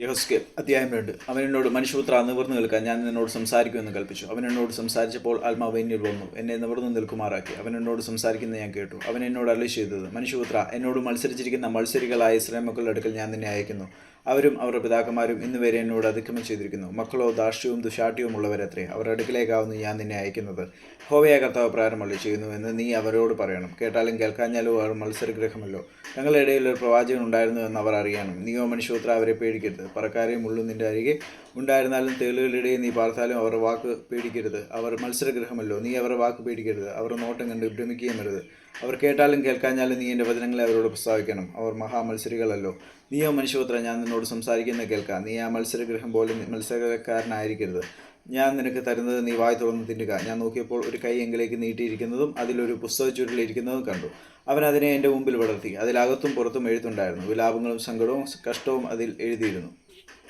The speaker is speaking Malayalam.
യഹസ്കേൽ അധ്യായം രണ്ട് അവൻ എന്നോട് മനുഷ്യപുത്ര നിവർന്നു നിൽക്കാൻ ഞാൻ നിന്നോട് സംസാരിക്കുമെന്ന് കൽപ്പിച്ചു. അവൻ എന്നോട് സംസാരിച്ചപ്പോൾ ആത്മാവ് എന്നിൽ വന്നു. എന്നെ നിവർന്നു നിൽക്കുമാറാക്കി. അവൻ എന്നോട് സംസാരിക്കുന്നത് ഞാൻ കേട്ടു. അവൻ എന്നോട് അല്ല ചെയ്തത് മനുഷ്യപുത്ര എന്നോട് മത്സരിച്ചിരിക്കുന്ന മത്സരികളായ ശ്രമക്കളുടെ മക്കളുടെ അടുക്കൽ ഞാൻ നിന്നെ അയക്കുന്നു. അവരും അവരുടെ പിതാക്കന്മാരും ഇന്ന് വരെ എന്നോട് അതിക്രമം ചെയ്തിരിക്കുന്നു. മക്കളോ ദാർഷ്ട്യവും ദുശാഠ്യവും ഉള്ളവരത്രേ അവരുടെ അടുക്കിലേക്കാവുന്നു ഞാൻ നിന്നെ അയക്കുന്നത്. ഹോവയ കർത്താവ് പ്രാരംഭള്ളി ചെയ്യുന്നു എന്ന് നീ അവരോട് പറയണം. കേട്ടാലും കേൾക്കാഞ്ഞാലോ അവർ മത്സരഗ്രഹമല്ലോ. ഞങ്ങളുടെ ഇടയിൽ ഒരു പ്രവാചകൻ ഉണ്ടായിരുന്നു എന്ന് അവർ അറിയണം. നീയോ മനുഷ്യോത്ര അവരെ പേടിക്കരുത്. പറക്കാരെയും മുള്ളും നിന്റെ അരികെ ഉണ്ടായിരുന്നാലും തേളുകളുടെ നീ പാർത്താലും അവർ വാക്ക് പേടിക്കരുത്. അവർ മത്സരഗ്രഹമല്ലോ. നീ അവരുടെ വാക്ക് പേടിക്കരുത്. അവർ നോട്ടം കണ്ട് ഭ്രമിക്കുകയും വരുത് അവർ കേട്ടാലും കേൾക്കാഞ്ഞാലും നീ എന്റെ വചനങ്ങളെ അവരോട് പ്രസ്താവിക്കണം. അവർ മഹാമത്സരികളല്ലോ. നീയോ മനുഷ്യപുത്ര ഞാൻ നിന്നോട് സംസാരിക്കുന്നത് കേൾക്കാം. നീ ആ മത്സരഗ്രഹം പോലെ മത്സരക്കാരനായിരിക്കരുത്. ഞാൻ നിനക്ക് തരുന്നത് നീ വായി തുറന്ന് തിന്നുക. ഞാൻ നോക്കിയപ്പോൾ ഒരു കൈ എങ്കിലേക്ക് നീട്ടിയിരിക്കുന്നതും അതിലൊരു പുസ്തക ചുരുളിരിക്കുന്നതും കണ്ടു. അവൻ അതിനെ എന്റെ മുമ്പിൽ വളർത്തി. അതിലകത്തും പുറത്തും എഴുത്തുണ്ടായിരുന്നു. വിലാപങ്ങളും സങ്കടവും കഷ്ടവും അതിൽ എഴുതിയിരുന്നു.